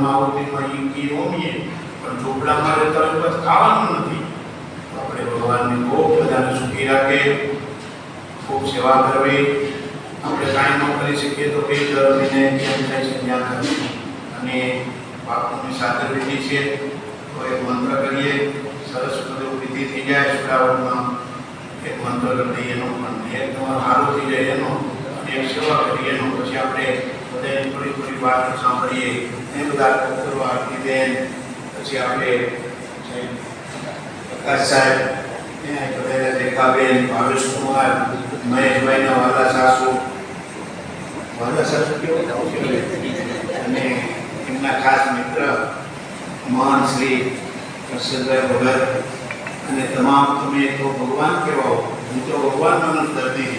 ધર્માવતીમાં ઈ કી હોમીએ. પણ ઝૂંપડામાં રહેતા હોય તો ખાવાનું નથી. આપણે ભગવાનને ખૂબ બધાને સુખી રાખે, ખૂબ સેવા કરવી. આપણે કાંઈ ન કરી શકીએ તો કઈ દર મહિને કેમ થાય છે કરવી. અને બાપુની સાથે વિધિ છે, તો એક મંત્ર કરીએ, સરસ બધું વિધિ થઈ જાય સુરાવટમાં એક મંત્ર કરી દઈએ એનો પણ. એક તમારું સારું થઈ જાય એનો, અને એક સેવા કરીએ એનો. પછી આપણે બધાને વાત સાંભળીએ, એ બધા ડૉક્ટરો આરતી બેન, પછી આપણે પ્રકાશ સાહેબ, એ બધા રેખાબેન, ભાવેશ કુમાર, મહેશભાઈના વાલા સાસુ વાલા સાસુ અને એમના ખાસ મિત્ર, મહાન શ્રી હર્ષદભાઈ ભગત, અને તમામ તમે તો ભગવાન કહેવાઓ, હું તો ભગવાનનો દર્દી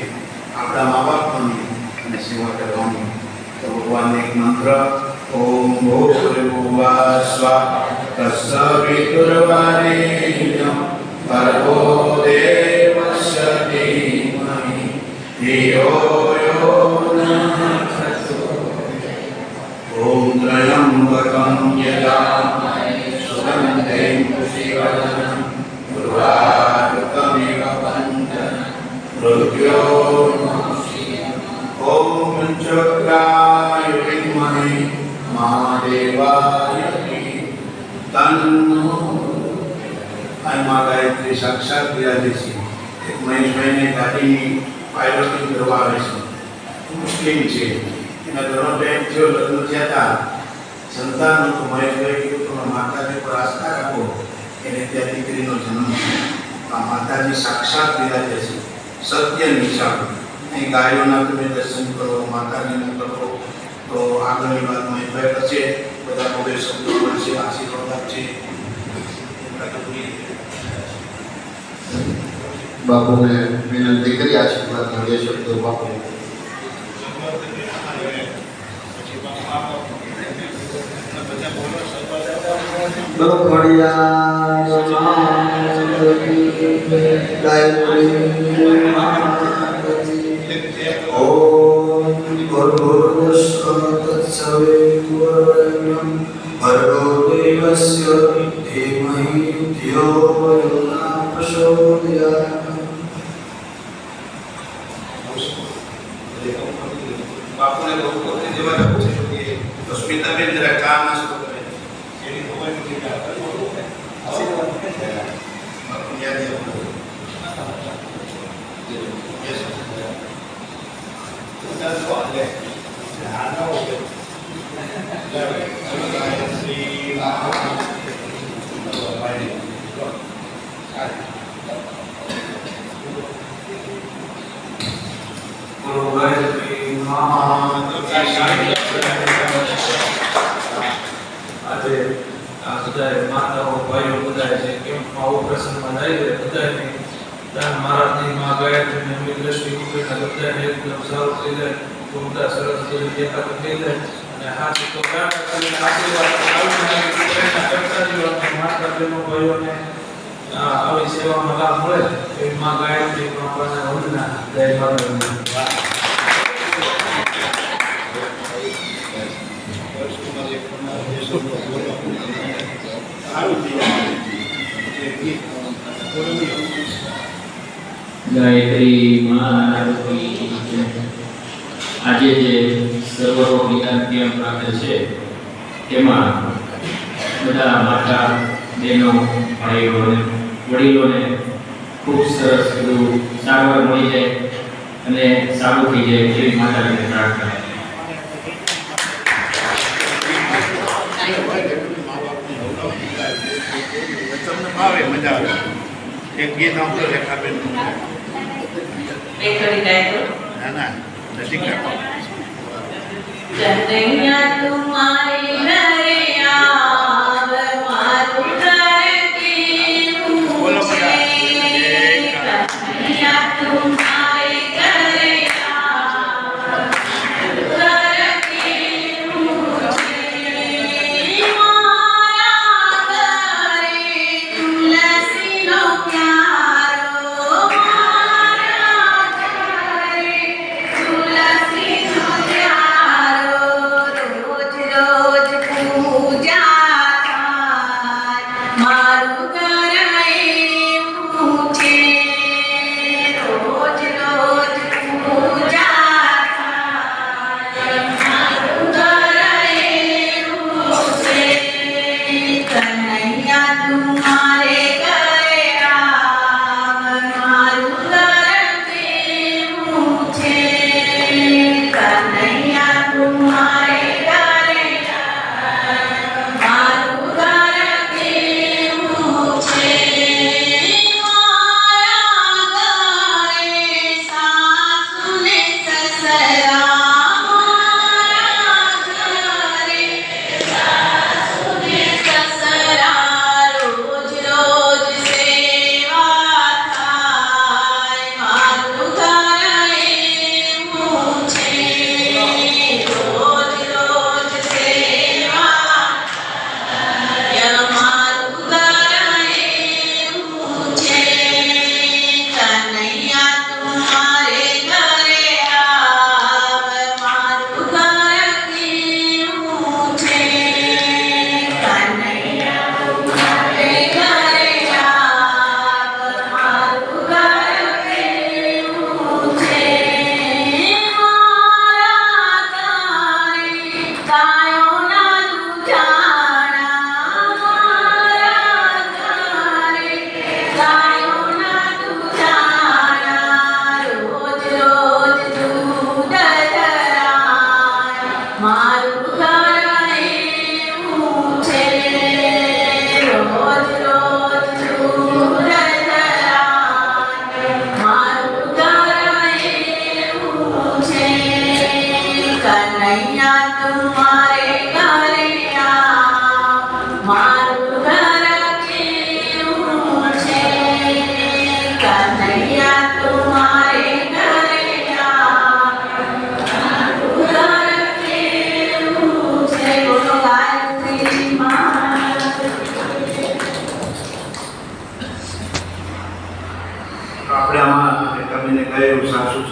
આપણા મા બાપ અને સેવા કરવાની તો मंत्र ओम भूर्भुवा स्वाहा तस्सवितुर्वरेण्यं भर्गो देवस्य धीमहि धियो यो नः ॐ त्र्यम्बकं यजामहे सुगन्धिं शिवनं गुरुवायुकमिव बन्धनं मृत्यो ॐ चक्रा મહાદેવાય તન્નો આમાં ગાયત્રી સાક્ષાત બિરાજે છે એક મહેશભાઈને ગાડીની પાયલોટિંગ કરવા આવે છે મુસ્લિમ છે. એના ઘણો ટાઈમ થયો લગ્ન થયા હતા સંતાન તો મહેશભાઈ કીધું તમે માતાજી પર આસ્થા રાખો એને ત્યાં દીકરીનો જન્મ આ માતાજી સાક્ષાત બિરાજે છે. સત્ય નિશાળ અહીં ગાયોના તમે દર્શન કરો, માતાજીના કરો તો આગળની વાત મહેશભાઈ છે બધા કોઈ શબ્દો મળશે આશીર્વાદ આપશે બાપુને વિનંતી કરી આશીર્વાદ બે શબ્દો બાપુ સવે કુવરન્યમ ભર્ગો દેવસ્ય ધીમહિ ધિયો આજે બધા માતાઓ ભાઈઓ બધા છે, કેમ આવો પ્રસંગમાં જાય બધાને દાન મહારાજની માં ગાયત્રી ને અમિત દ્રષ્ટિ કુકડીના બધાને એકદમ સારું થઈ જાય તો બધા સરસ રીતે દેખાતું થઈ જાય અને હાથ તો ગાતા કરીને આશીર્વાદ માતા બહેનો ભાઈઓને આવી સેવામાં લાભ મળે. એવી માં ગાયત્રી પણ આપણને વંદના જય ગાયત્રી આજે જે સર્વરો જ્ઞાન કેમ્પ રાખેલ છે, તેમાં બધા માતા બહેનો, ભાઈઓ વડીલોને ખૂબ સરસ બધું સારવાર મળી જાય અને સારું થઈ જાય એવી માતાજીને પ્રાર્થના તમને ભાવે મજા આવે એક ગીત સાંભળો રેખાબેન ના ના નથી કરતો ચંદ્રૈયા તુમારી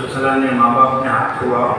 સસરાને મા બાપને હાથ ધોવા.